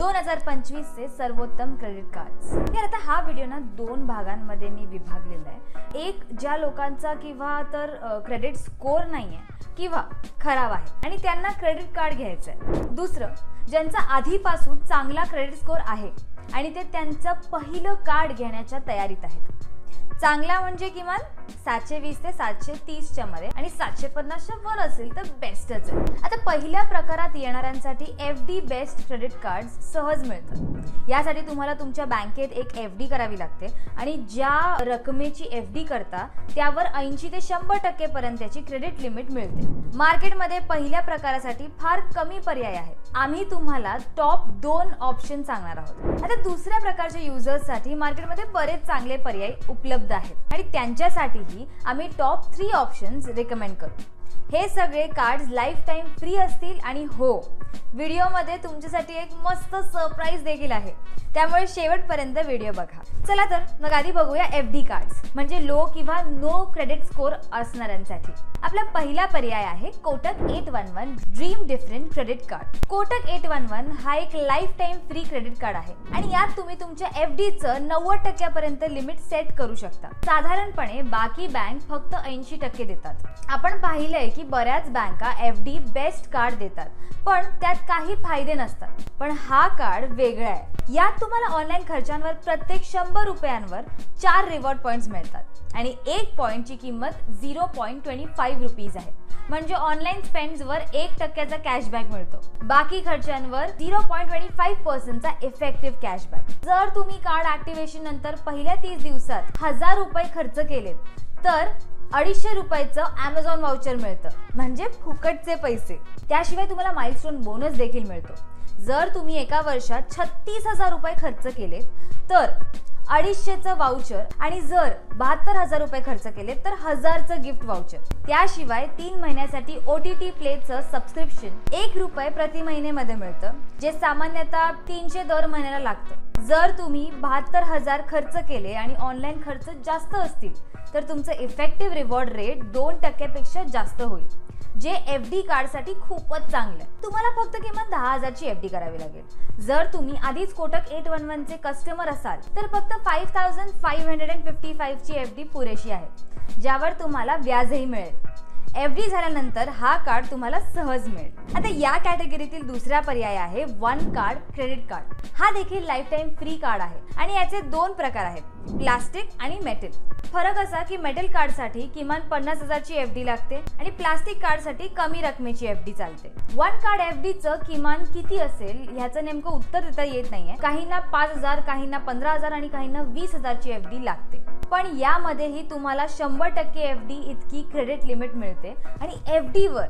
दोन हजार पंचवीसचे सर्वोत्तम क्रेडिट कार्ड तर आता हा व्हिडिओ ना दोन भागांमध्ये मी विभागलेला आहे. एक ज्या लोकांचा किंवा तर क्रेडिट स्कोअर नाही आहे किंवा खराब आहे आणि त्यांना क्रेडिट कार्ड घ्यायचं आहे दुसरं ज्यांचा आधीपासून चांगला क्रेडिट स्कोअर आहे आणि ते त्यांचं पहिलं कार्ड घेण्याच्या तयारीत आहेत. चांगला म्हणजे किमान सातशे वीस ते सातशे तीसच्या मध्ये आणि सातशे पन्नासच्या वर असेल तर बेस्टच आहे. आता पहिल्या प्रकारात येणाऱ्यांसाठी F D best credit card सहज मिळतात. यासाठी तुम्हाला तुमच्या बँकेत एक एफ डी करावी लागते आणि ज्या रकमेची एफ डी करता त्यावर ऐंशी ते शंभर टक्केपर्यंतची क्रेडिट लिमिट मिळते. मार्केटमध्ये पहिल्या प्रकारासाठी फार कमी पर्याय आहेत. आम्ही तुम्हाला टॉप दोन ऑप्शन सांगणार आहोत. आता दुसऱ्या प्रकारच्या युजर्ससाठी मार्केटमध्ये बरेच चांगले पर्याय उपलब्ध आहेत. आणि त्यांच्यासाठी त्यांच्यासाठीही आम्ही टॉप थ्री ऑप्शन्स रिकमेंड करू. हे सगळे कार्ड्स लाईफ टाईम फ्री असतील आणि हो व्हिडिओमध्ये तुमच्यासाठी एक मस्त सरप्राईज देखील आहे. त्यामुळे शेवटपर्यंत व्हिडिओ बघा. चला तर मग आधी बघूया एफ डी कार्ड्स म्हणजे लो किंवा नो क्रेडिट स्कोअर असणाऱ्यांसाठी. आपला पहिला पर्याय आहे Kotak eight one one dream different credit card Kotak eight one one हा एक lifetime free credit card आहे. आणि यात तुम्ही तुमच्या एफ डीचं नव्वद टक्क्यापर्यंत लिमिट सेट करू शकता. साधारणपणे बाकी बँक फक्त ऐंशी टक्के देतात. आपण पाहिलंय की बऱ्याच बँका एफ डी बेस्ट कार्ड देतात. पण त्यात काही फायदे नसतात. पण हा कार्ड वेगळा आहे. यात तुम्हाला ऑनलाईन खर्चांवर प्रत्येक शंभर रुपयांवर चार रिवॉर्ड पॉईंट्स मिळतात. आणि एक पॉईंटची किंमत zero point twenty five rupees आहे. म्हणजे ऑनलाईन स्पेंड्सवर एक टक्क्याचा कॅशबॅक मिळतो. बाकी खर्चांवर झिरो पॉईंट ट्वेंटी फाईव्ह पर्सेंटचा इफेक्टिव्ह कॅशबॅक जर तुम्ही कार्ड ऍक्टिव्हेशन नंतर पहिल्या तीस दिवसात हजार रुपये खर्च केलेत तर अडीचशे रुपयाचं अमेझॉन वाउचर मिळतं. म्हणजे फुकटचे पैसे. त्याशिवाय तुम्हाला माइलस्टोन बोनस देखील मिळतो. जर तुम्ही एका वर्षात छत्तीस हजार रुपये खर्च केले तर अडीचशेचं वाउचर आणि जर बहात्तर हजार रुपये खर्च केले तर हजारचं गिफ्ट वाउचर त्याशिवाय तीन महिन्यासाठी ओ टी टी प्लेचं सबस्क्रिप्शन एक रुपये प्रति महिन्यामध्ये मिळतं जे सामान्यतः तीनशे दर महिन्याला लागतं. जर तुम्ही बहात्तर हजार खर्च केले आणि ऑनलाईन खर्च जास्त असतील तर तुमचं इफेक्टिव्ह रिवॉर्ड रेट दोन टक्क्यापेक्षा जास्त होईल जे एफ डी कार्डसाठी खूपच चांगलं आहे. तुम्हाला फक्त किमान दहा हजारची एफ डी करावी लागेल. जर तुम्ही आधीच कोटक एट वन वनचे कस्टमर असाल तर फक्त five thousand five hundred and fifty फाईव्हची F D पुरेशी आहे ज्यावर तुम्हाला व्याजही मिळेल. एफ डी झाल्यानंतर हा कार्ड तुम्हाला सहज मिळेल. आता या कॅटेगरीतील दुसरा पर्याय आहे वन कार्ड क्रेडिट कार्ड हा देखील लाईफ टाईम फ्री कार्ड आहे आणि याचे दोन प्रकार आहेत प्लास्टिक आणि मेटल फरक असा की मेटल कार्डसाठी किमान पन्नास हजारची एफ डी लागते आणि प्लास्टिक कार्डसाठी कमी रकमेची एफ डी चालते. वन कार्ड एफ डीचं किमान किती असेल ह्याचं नेमकं उत्तर देता येत नाहीये. काहींना पाच हजार काहींना पंधरा हजार आणि काहींना वीस हजारची एफ डी लागते. पण यामध्येही तुम्हाला शंभर टक्के एफ डी इतकी क्रेडिट लिमिट मिळते आणि एफ डीवर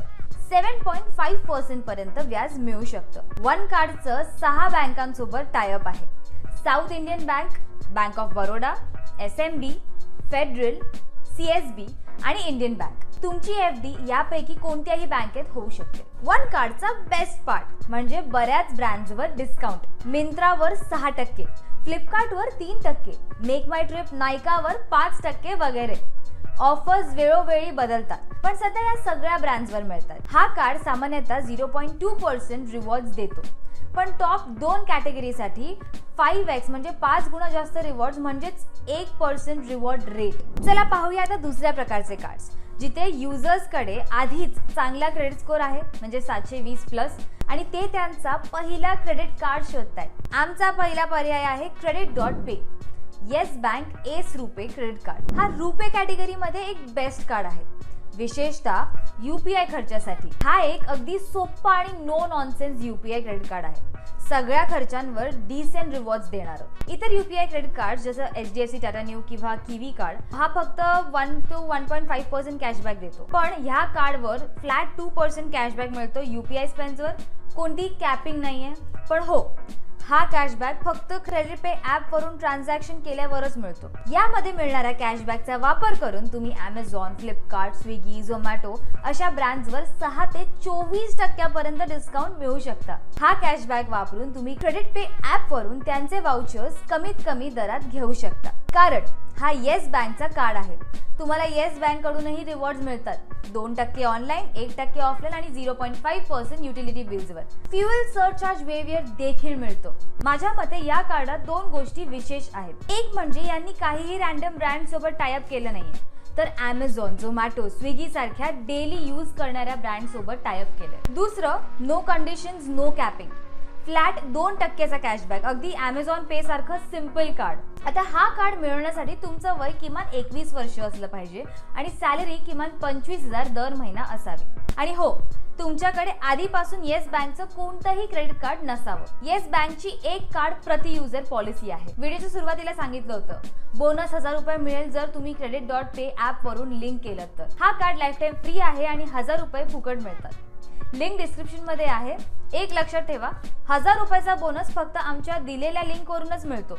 सेवन पॉईंट फाईव्ह पर्सेंट पर्यंत व्याज मिळू शकतं. वन कार्डचं सहा बँकांसोबत टायअप आहे. South Indian Bank Bank of Baroda S M B Federal C S B आणि इंडियन बँक तुमची एफ डी यापैकी कोणत्याही बँकेत होऊ शकते. वन कार्डचा बेस्ट पार्ट म्हणजे बऱ्याच ब्रँड्सवर डिस्काउंट मिंत्रावर सहा टक्के फ्लिपकार्टवर तीन टक्के मेक माय ट्रिप नायकावर पाच टक्के वगैरे. ऑफर्स वेळोवेळी बदलतात पण सध्या या सगळ्या ब्रँड्सवर मिळतात. हा कार्ड सामान्यतः zero point two percent rewards देतो. पण टॉप दोन कॅटेगरीसाठी फाईव्ह एक्स म्हणजे पाच गुणा जास्त रिवॉर्ड म्हणजेच एक पर्सेंट रिवॉर्ड रेट चला पाहूया आता दुसऱ्या प्रकारचे कार्ड्स जिथे युजर्सकडे आधीच चांगला क्रेडिट स्कोअर आहे म्हणजे सातशे वीस प्लस आणि ते त्यांचा पहिला क्रेडिट कार्ड शोधतायत. आमचा पहिला पर्याय आहे credit dot pay yes bank S RuPay credit card हा रुपे कॅटेगरीमध्ये एक बेस्ट कार्ड आहे. विशेषतः युपीआय खर्चासाठी. हा एक अगदी सोप्पा आणि no nonsense UPI credit card आहे. सगळ्या खर्चांवर डिसेंट रिवॉर्ड्स देणार. इतर युपीआय क्रेडिट कार्ड जसं H D F C Tata Neu किंवा किवी कार्ड हा फक्त one two one point five percent cashback देतो. पण ह्या कार्डवर फ्लॅट टू पर्सेंट कॅशबॅक मिळतो युपीआय स्पेन्सवर कोणती कॅपिंग नाहीये. पण हो हा कॅशबॅक फक्त क्रेडिट पे ऍप वरून ट्रान्झॅक्शन केल्यावरच मिळतो. यामध्ये मिळणाऱ्या कॅशबॅकचा वापर करून तुम्ही अमेझॉन फ्लिपकार्ट स्विगी झोमॅटो अशा ब्रँड्सवर सहा ते चोवीस टक्क्यापर्यंत डिस्काउंट मिळू शकता. हा कॅशबॅक वापरून तुम्ही क्रेडिट पे ऍप वरून त्यांचे वाउचर्स कमीत कमी दरात घेऊ शकता. कारण हा येस बँकचा कार्ड आहे. तुम्हाला येस बँककडूनही रिवॉर्ड्स रिवॉर्ड मिळतात. दोन टक्के ऑनलाईन एक टक्के ऑफलाईन आणि zero point five percent utility बिल्सवर fuel surcharge waiver देखील मिळतो. माझ्या मते या कार्डात दोन गोष्टी विशेष आहेत. एक म्हणजे यांनी काहीही रॅन्डम ब्रँड सोबत टायअप केलं नाहीये. तर ॲमेझॉन झोमॅटो स्विगी सारख्या डेली यूज करणाऱ्या ब्रँड सोबत टायअप केलं दुसरं no conditions no capping flat दोन टक्क्याचा कॅशबॅक. अगदी ॲमेझॉन पे सारखं सिंपल कार्ड आता हा कार्ड मिळवण्यासाठी तुमचं वय किमान एकवीस वर्ष असलं पाहिजे आणि सॅलरी किमान पंचवीस हजार दर महिना असावी. आणि हो तुमच्याकडे आधीपासून येस बँकचं कोणतंही क्रेडिट कार्ड नसावं. येस बँकची एक कार्ड प्रति युजर पॉलिसी आहे. व्हिडिओच्या सुरुवातीला सांगितलं होतं बोनस हजार रुपये मिळेल जर तुम्ही क्रेडिट डॉट पे ऍप वरून लिंक केलं तर. हा कार्ड लाईफ टाईम फ्री आहे आणि हजार रुपये फुकट मिळतात. लिंक डिस्क्रिप्शनमध्ये आहे. एक लक्षात ठेवा हजार रुपयाचा बोनस फक्त आमच्या दिलेल्या लिंक वरूनच मिळतो.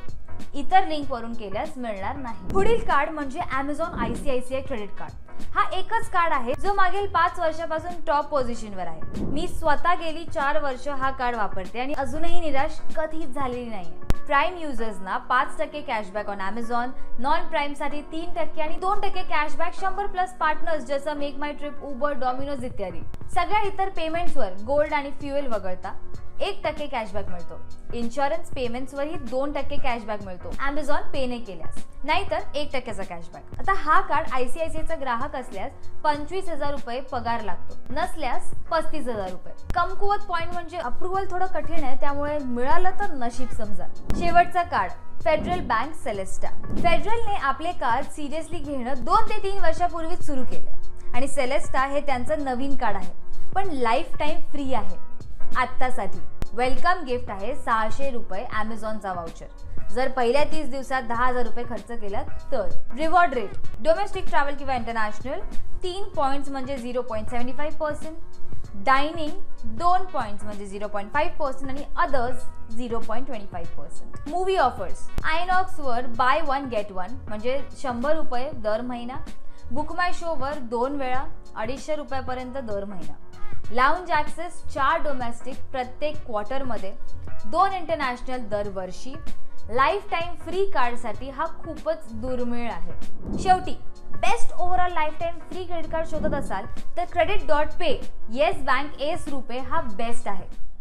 इतर लिंक वरून केल्यास मिळणार नाही. पुढील कार्ड म्हणजे अमेझॉन आयसीआयसीआय क्रेडिट कार्ड हा एकच कार्ड आहे जो मागील पाच वर्षापासून टॉप पोझिशनवर आहे. मी स्वतः गेली चार वर्ष हा कार्ड वापरते आणि अजूनही निराश कधीच झालेली नाहीये. प्राईम युजर्सना पाच टक्के कॅशबॅक ऑन अमेझॉन नॉन प्राईमसाठी तीन टक्के आणि दोन टक्के कॅशबॅक शंभर प्लस पार्टनर्स जसं make my trip Uber Domino's इत्यादी. सगळ्या इतर पेमेंट्सवर गोल्ड आणि फ्युएल वगळता. एक टक्के कॅशबॅक मिळतो. इन्शुरन्स पेमेंट्सवरही दोन टक्के कॅशबॅक मिळतो. अमेझॉन पेने केल्यास. नाहीतर एक टक्क्याचा कॅशबॅक आता हा कार्ड आयसीआयसीआयचा ग्राहक असल्यास पंचवीस हजार रुपये पगार लागतो. नसल्यास पस्तीस हजार रुपये. कमकुवत पॉइंट म्हणजे अप्रुव्हल थोडं कठीण आहे त्यामुळे मिळालं तर नशीब समजा. शेवटचा कार्ड फेडरल बँक सेलेस्टा फेडरलने आपले कार्ड सिरियसली घेणं दोन ते तीन वर्षापूर्वीच सुरू केलं आणि सेलेस्टा हे त्यांचं नवीन कार्ड आहे. पण लाईफ टाईम फ्री आहे. आत्तासाठी. वेलकम गिफ्ट आहे सहाशे रुपये ॲमेझॉनचा वाउचर जर पहिल्या तीस दिवसात दहा हजार रुपये खर्च केला तर. रिवॉर्ड रेट डोमेस्टिक ट्रॅव्हल किंवा इंटरनॅशनल तीन पॉईंट्स म्हणजे zero point seventy five percent dining दोन पॉईंट्स म्हणजे झिरो पॉईंट फाईव्ह पर्सेंट आणि others zero point twenty five percent movie offers आयनॉक्सवर buy one get one म्हणजे शंभर रुपये दर महिना. बुक माय शोवर दोन वेळा अडीचशे रुपयापर्यंत दर महिना. लाऊंज ॲक्सेस चार डोमेस्टिक प्रत्येक क्वार्टरमध्ये दोन इंटरनॅशनल दरवर्षी. लाईफ टाईम फ्री कार्डसाठी हा खूपच दुर्मिळ आहे. शेवटी best overall lifetime free credit card शोधत असाल तर credit dot pay yes bank S RuPay हा बेस्ट आहे.